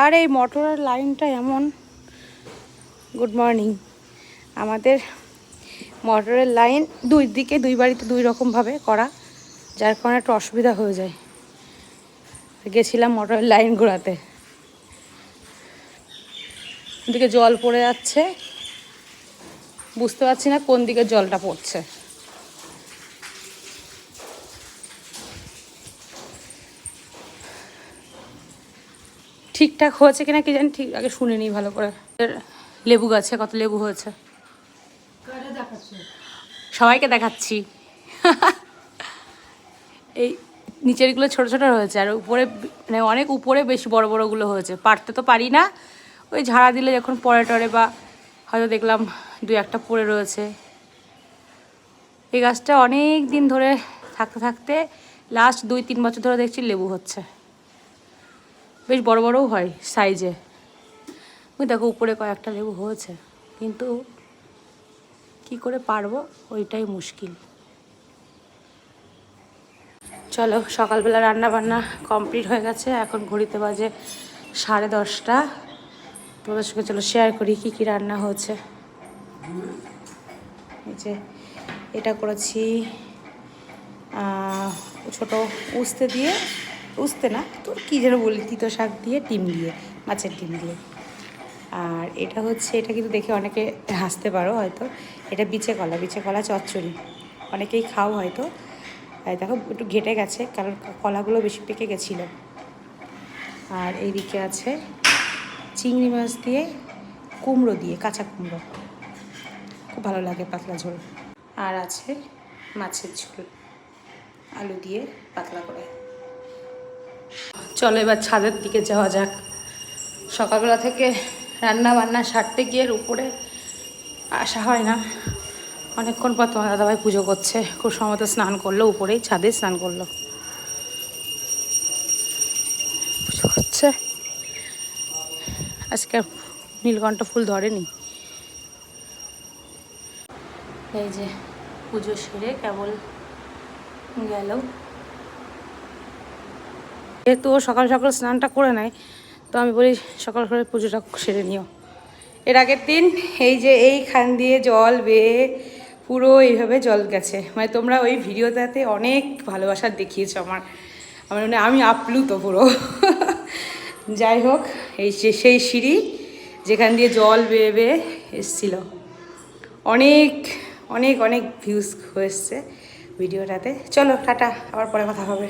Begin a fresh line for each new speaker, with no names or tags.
আর এই মোটরের লাইনটা এমন। গুড মর্নিং আমাদের মোটরের লাইন দুই দিকে, দুই বাড়িতে দুই রকমভাবে করা, যার কারণে একটু অসুবিধা হয়ে যায়। গেছিলাম মোটরের লাইন ঘোরাতে। দিকে জল পড়ে যাচ্ছে। বুঝতে পারছি না কোন দিকে জলটা পড়ছে। ঠিকঠাক হয়েছে কিনা কি জানি, ঠিক, আগে শুনে নিই ভালো করে। লেবু গাছে কত লেবু হয়েছে। সবাইকে দেখাচ্ছি। এই নিচেরগুলো ছোট ছোট হয়েছে, আর উপরে মানে অনেক উপরে বেশি বড় বড়গুলো হয়েছে। পারতে তো পারি না। ওই ঝাড়া দিলে যখন পরে টরে বা হয়তো দেখলাম দু একটা পড়ে রয়েছে। এই গাছটা অনেক দিন ধরে থাকতে থাকতে লাস্ট দুই তিন বছর ধরে দেখছি লেবু হচ্ছে। বেশ বড় বড়ও হয় সাইজে দেখো, উপরে কয়েকটা লেবু হয়েছে। কিন্তু কি করে পারব? ওইটাই মুশকিল। চলো, সকালবেলা রান্না বান্না কমপ্লিট হয়ে গেছে। এখন ঘড়িতে বাজে সাড়ে দশটা। তোমাদের সঙ্গে চলো শেয়ার করি কী কী রান্না হয়েছে। এই যে, এটা করেছি ছোটো ছোট উস্তে দিয়ে উস্তে না, তোর কী যেন বলি, তিতো শাক দিয়ে, ডিম দিয়ে, মাছের ডিম দিয়ে। আর এটা হচ্ছে, এটা কিন্তু দেখে অনেকে হাসতে পারো হয়তো, এটা বিচে কলা বিচে কলা চচ্চড়ি। অনেকেই খাও হয়তো। দেখো, একটু ঘেটে গেছে, কারণ কলাগুলো বেশি পেকে গেছিল। আর এইদিকে আছে চিংড়ি মাছ দিয়ে কুমড়ো দিয়ে, কাঁচা কুমড়ো। খুব ভালো লাগে পাতলা ঝোল। আর আছে মাছের ঝোল, আলু দিয়ে পাতলা করে। চলো এবার ছাদের দিকে যাওয়া যাক। সকালবেলা থেকে রান্না বান্না সারতে গিয়ে উপরে আসা হয় না। অনেকক্ষণ পর তোমার দাদাভাই পুজো করছে। খুব সময় স্নান করল, উপরেই ছাদে স্নান করল। পুজো করছে আজকে নীলকণ্ঠ ফুল ধরেনি। এই যে পুজো সেরে কেবল গেল। যেহেতু ও সকাল সকাল স্নানটা করে নেয়, তো আমি বলি সকাল করে পুজোটা সেরে নিও। এর আগের দিন এই যে এই খান দিয়ে জল বেয়ে পুরো এইভাবে জল গেছে। মানে তোমরা ওই ভিডিওটাতে অনেক ভালোবাসা দেখিয়েছো আমার। আমার মানে আমি আপ্লুত পুরো। যাই হোক, এই যে সেই সিঁড়ি যেখান দিয়ে জল বেয়ে বেয়ে এসছিল। অনেক অনেক অনেক ভিউজ হয়েছে ভিডিওটাতে। চলো, টাটা, আবার পরে কথা হবে।